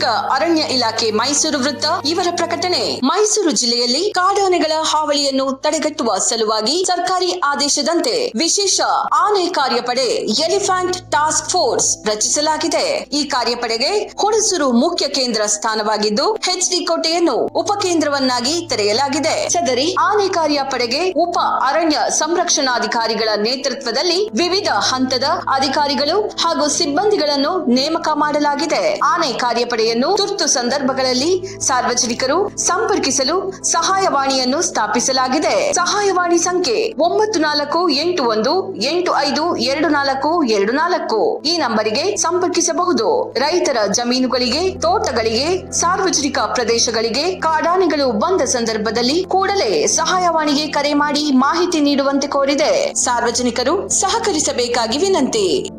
ಕರ್ನಾಟಕ ಅರಣ್ಯ ಇಲಾಖೆ ಮೈಸೂರು ವೃತ್ತ, ಇವರ ಪ್ರಕಟಣೆ. ಮೈಸೂರು ಜಿಲ್ಲೆಯಲ್ಲಿ ಕಾಡಾನೆಗಳ ಹಾವಳಿಯನ್ನು ತಡೆಗಟ್ಟುವ ಸಲುವಾಗಿ ಸರ್ಕಾರಿ ಆದೇಶದಂತೆ ವಿಶೇಷ ಆನೆ ಕಾರ್ಯಪಡೆ ಎಲಿಫ್ಯಾಂಟ್ ಟಾಸ್ಕ್ ಫೋರ್ಸ್ ರಚಿಸಲಾಗಿದೆ. ಈ ಕಾರ್ಯಪಡೆಗೆ ಹುಣಸೂರು ಮುಖ್ಯ ಕೇಂದ್ರ ಸ್ಥಾನವಾಗಿದ್ದು ಎಚ್ಡಿ ಕೋಟೆಯನ್ನು ಉಪಕೇಂದ್ರವನ್ನಾಗಿ ತೆರೆಯಲಾಗಿದೆ. ಸದರಿ ಆನೆ ಕಾರ್ಯಪಡೆಗೆ ಉಪ ಅರಣ್ಯ ಸಂರಕ್ಷಣಾಧಿಕಾರಿಗಳ ನೇತೃತ್ವದಲ್ಲಿ ವಿವಿಧ ಹಂತದ ಅಧಿಕಾರಿಗಳು ಹಾಗೂ ಸಿಬ್ಬಂದಿಗಳನ್ನು ನೇಮಕ ಮಾಡಲಾಗಿದೆ. ಆನೆ ಕಾರ್ಯಪಡೆಯನ್ನು ತುರ್ತು ಸಂದರ್ಭಗಳಲ್ಲಿ ಸಾರ್ವಜನಿಕರು ಸಂಪರ್ಕಿಸಲು ಸಹಾಯವಾಣಿಯನ್ನು ಸ್ಥಾಪಿಸಲಾಗಿದೆ. ಸಹಾಯವಾಣಿ ಸಂಖ್ಯೆ ಒಂಬತ್ತು ನಾಲ್ಕು ಎಂಟು ಒಂದು ಎಂಟು ಐದು ಎರಡು ನಾಲ್ಕು ಎರಡು ನಾಲ್ಕು. ಈ ನಂಬರಿಗೆ ಸಂಪರ್ಕಿಸಬಹುದು. ರೈತರ ಜಮೀನುಗಳಿಗೆ, ತೋಟಗಳಿಗೆ, ಸಾರ್ವಜನಿಕ ಪ್ರದೇಶಗಳಿಗೆ ಕಾಡಾನೆಗಳು ಬಂದ ಸಂದರ್ಭದಲ್ಲಿ ಕೂಡಲೇ ಸಹಾಯವಾಣಿಗೆ ಕರೆ ಮಾಡಿ ಮಾಹಿತಿ ನೀಡುವಂತೆ ಕೋರಿದೆ. ಸಾರ್ವಜನಿಕರು ಸಹಕರಿಸಬೇಕಾಗಿ ವಿನಂತಿ.